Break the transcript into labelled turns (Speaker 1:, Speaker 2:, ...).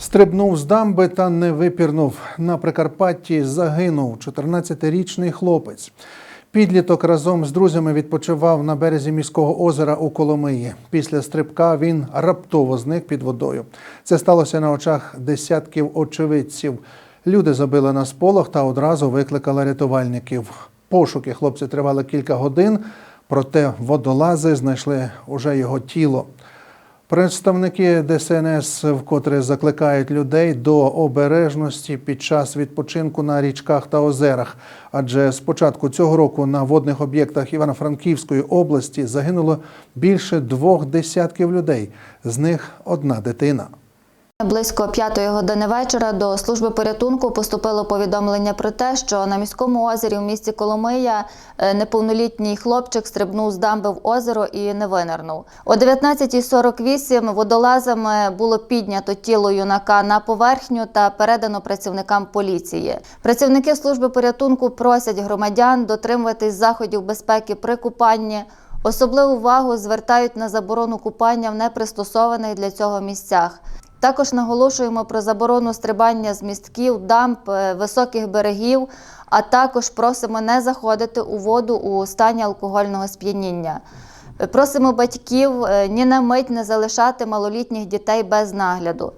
Speaker 1: Стрибнув з дамби та не випірнув. На Прикарпатті загинув 14-річний хлопець. Підліток разом з друзями відпочивав на березі міського озера у Коломиї. Після стрибка він раптово зник під водою. Це сталося на очах десятків очевидців. Люди забили на сполох та одразу викликали рятувальників. Пошуки хлопці тривали кілька годин, проте водолази знайшли уже його тіло. Представники ДСНС вкотре закликають людей до обережності під час відпочинку на річках та озерах. Адже з початку цього року на водних об'єктах Івано-Франківської області загинуло більше двох десятків людей. З них одна дитина.
Speaker 2: Близько п'ятої години вечора до служби порятунку поступило повідомлення про те, що на міському озері в місті Коломия е, неповнолітній хлопчик стрибнув з дамби в озеро і не винирнув. О 19.48 водолазами було піднято тіло юнака на поверхню та передано працівникам поліції. Працівники служби порятунку просять громадян дотримуватись заходів безпеки при купанні. Особливу увагу звертають на заборону купання в непристосованих для цього місцях. Також наголошуємо про заборону стрибання з містків, дамб, е, високих берегів, а також просимо не заходити у воду у стані алкогольного сп'яніння. Просимо батьків е, ні на мить не залишати малолітніх дітей без нагляду.